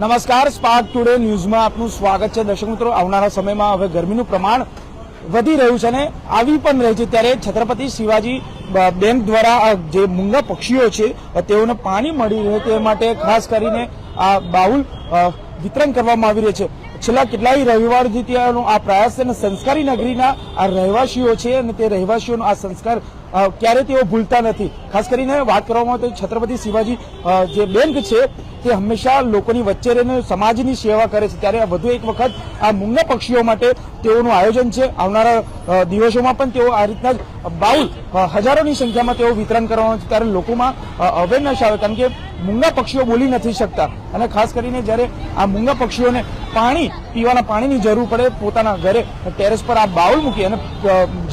નમસ્કાર spark today ન્યૂઝમાં આપનું સ્વાગત છે. દર્શક મિત્રો, આવનારા સમયમાં હવે ગરમીનું પ્રમાણ વધી રહ્યું છે અને આવી પણ રહી છે. ત્યારે છત્રપતિ શિવાજી બેંક દ્વારા જે મૂંગા પક્ષીઓ છે તેઓને પાણી મળી રહે તે માટે ખાસ કરીને આ બાઉલ વિતરણ કરવામાં આવી રહ્યું છે. છેલ્લા કેટલાય રવિવારથી ત્યાંનો આ પ્રયાસ છે અને સંસ્કારી નગરીના આ રહેવાસીઓ છે અને તે રહેવાસીઓનો આ સંસ્કાર ક્યારે તેઓ ભૂલતા નથી. ખાસ કરીને વાત કરવામાં આવે તો છત્રપતિ શિવાજી જે બેંક છે, તે હંમેશા લોકોની વચ્ચે રહીને સમાજની સેવા કરે છે. ત્યારે વધુ એક વખત આ મૂંગા પક્ષીઓ માટે તેઓનું આયોજન છે. આવનારા દિવસોમાં પણ તેઓ આ રીતના જ બાઉલ હજારોની સંખ્યામાં તેઓ વિતરણ કરવાનું છે ત્યારે લોકોમાં અવેરનેસ આવે. કારણ કે મૂંગા પક્ષીઓ બોલી નથી શકતા. અને ખાસ કરીને જ્યારે આ મૂંગા પક્ષીઓને પાણી, પીવાના પાણીની જરૂર પડે, પોતાના ઘરે ટેરેસ પર આ બાઉલ મૂકી અને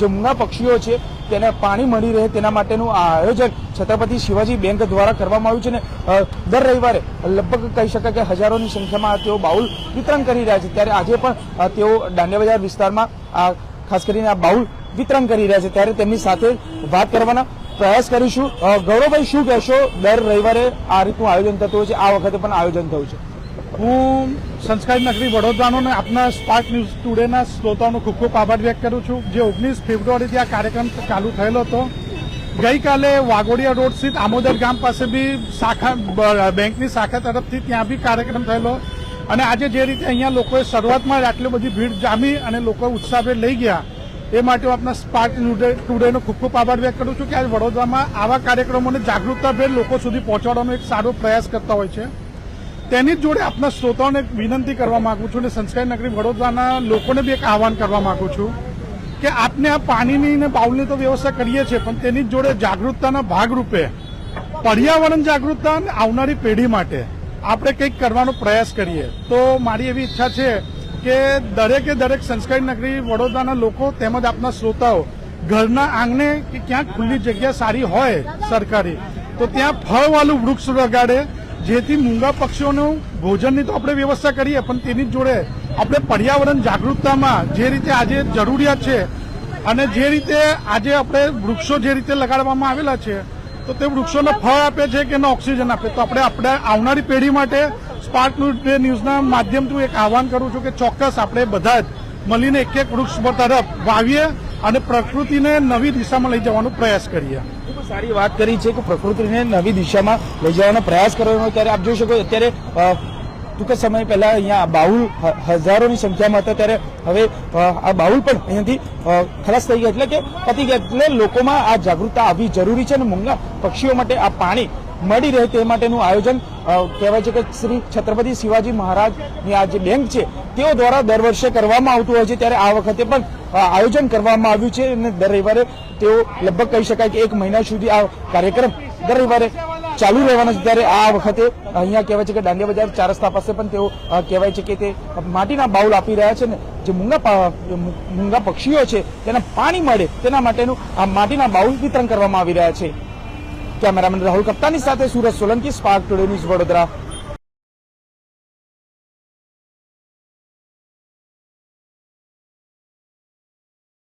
અ, પક્ષીઓ છે તેને પાણી મળી રહે તેના માટેનું આ આયોજન છત્રપતિ શિવાજી બેંક દ્વારા કરવામાં આવ્યું છે અને દર રવિવારે લગભગ કહી શકાય કે હજારોની સંખ્યામાં તેઓ બાઉલ વિતરણ કરી રહ્યા છે. ત્યારે આજે પણ તેઓ દાંડિયા બજાર વિસ્તારમાં આ ખાસ કરીને આ બાઉલ વિતરણ કરી રહ્યા છે. ત્યારે તેમની સાથે વાત કરવાના પ્રયાસ કરીશું. ગૌરવભાઈ શું કહેશો? દર રવિવારે આ રીતનું આયોજન થતું હોય છે. આ વખતે પણ આયોજન થયું છે. હું સંસ્કાર નગરી વડોદરાનો અને આપના સ્પાર્ક ન્યૂઝ ટુડેના શ્રોતાઓનો ખૂબ ખૂબ આભાર વ્યક્ત કરું છું. જે ઓગણીસ ફેબ્રુઆરીથી આ કાર્યક્રમ ચાલુ થયેલો હતો. ગઈકાલે વાઘોડિયા રોડ સ્થિત આમોદર ગામ પાસે બી શાખા બેંકની શાખા તરફથી ત્યાં બી કાર્યક્રમ થયેલો. અને આજે જે રીતે અહીંયા લોકોએ શરૂઆતમાં જ આટલી બધી ભીડ જામી અને લોકો ઉત્સાહભેર લઈ ગયા, એ માટે હું આપના સ્પાર્ક ટુડેનો ખૂબ ખૂબ આભાર વ્યક્ત કરું છું કે આજે વડોદરામાં આવા કાર્યક્રમોને જાગૃતતાભેર લોકો સુધી પહોંચાડવાનો એક સારો પ્રયાસ કરતા હોય છે. તેની જ જોડે આપના શ્રોતાઓને વિનંતી કરવા માંગુ છું અને સંસ્કારી નગરી વડોદરાના લોકોને બી એક આહવાન કરવા માંગુ છું કે આપને આ પાણીની ને બાઉલની તો વ્યવસ્થા કરીએ છીએ, પણ તેની જ જોડે જાગૃતતાના ભાગરૂપે, પર્યાવરણ જાગૃતતા આવનારી પેઢી માટે આપણે કંઈક કરવાનો પ્રયાસ કરીએ. તો મારી એવી ઈચ્છા છે કે દરેકે દરેક સંસ્કારી નગરી વડોદરાના લોકો તેમજ આપના શ્રોતાઓ ઘરના આંગણે કે ક્યાંક ખુલ્લી જગ્યા સારી હોય સરકારી, તો ત્યાં ફળવાળું વૃક્ષ લગાડે જેથી મૂંગા પક્ષીઓનું ભોજનની તો આપણે વ્યવસ્થા કરીએ, પણ તેની જોડે આપણે પર્યાવરણ જાગૃતતામાં જે રીતે આજે જરૂરિયાત છે અને જે રીતે આજે આપણે વૃક્ષો જે રીતે લગાડવામાં આવેલા છે, તો તે વૃક્ષોને ફળ આપે છે કે એને ઓક્સિજન આપે, તો આપણે આપણે આવનારી પેઢી માટે સ્પાર્ક ન્યૂઝના માધ્યમથી એક આહવાન કરું છું કે ચોક્કસ આપણે બધા જ મળીને એક એક વૃક્ષ તરફ વાવીએ અને પ્રકૃતિને નવી દિશામાં લઈ જવાનો પ્રયાસ કરીએ. સારી વાત કરી છે કે પ્રકૃતિને નવી દિશામાં લઈ જવાનો પ્રયાસ કરવાનો ત્યારે આપ જોઈ શકો અત્યારે ટૂંક સમય પહેલા અહીંયા બાઉલ હજારોની સંખ્યામાં હતા, ત્યારે હવે આ બાઉલ પણ અહીંયાથી ખલાસ થઈ ગયા. એટલે કે પતી ગયા. એટલે લોકોમાં આ જાગૃતતા આવવી જરૂરી છે અને મૂંગા પક્ષીઓ માટે આ પાણી મળી રહે તે માટેનું આયોજન કહેવાય છે કે શ્રી છત્રપતિ શિવાજી મહારાજની આ જે બેંક છે, તેઓ દ્વારા દર વર્ષે કરવામાં આવતું હોય છે, ત્યારે આ વખતે પણ આયોજન કરવામાં આવ્યું છે અને દર રવિવારે તેઓ લગભગ કહી શકાય કે એક મહિના સુધી આ કાર્યક્રમ દર રવિવારે ચાલુ રહેવાના છે. ત્યારે આ વખતે અહીંયા કહેવાય છે કે દાંડિયા બજાર ચાર રસ્તા પાસે પણ તેઓ કહેવાય છે કે તે માટીના બાઉલ આપી રહ્યા છે ને જે મૂંગા મૂંગા પક્ષીઓ છે, તેના પાણી મળે તેના માટેનું આ માટીના બાઉલ વિતરણ કરવામાં આવી રહ્યા છે. કેમેરામેન રાહુલ કપ્તાની સાથે Suraj Solanki spark today news Vadodara.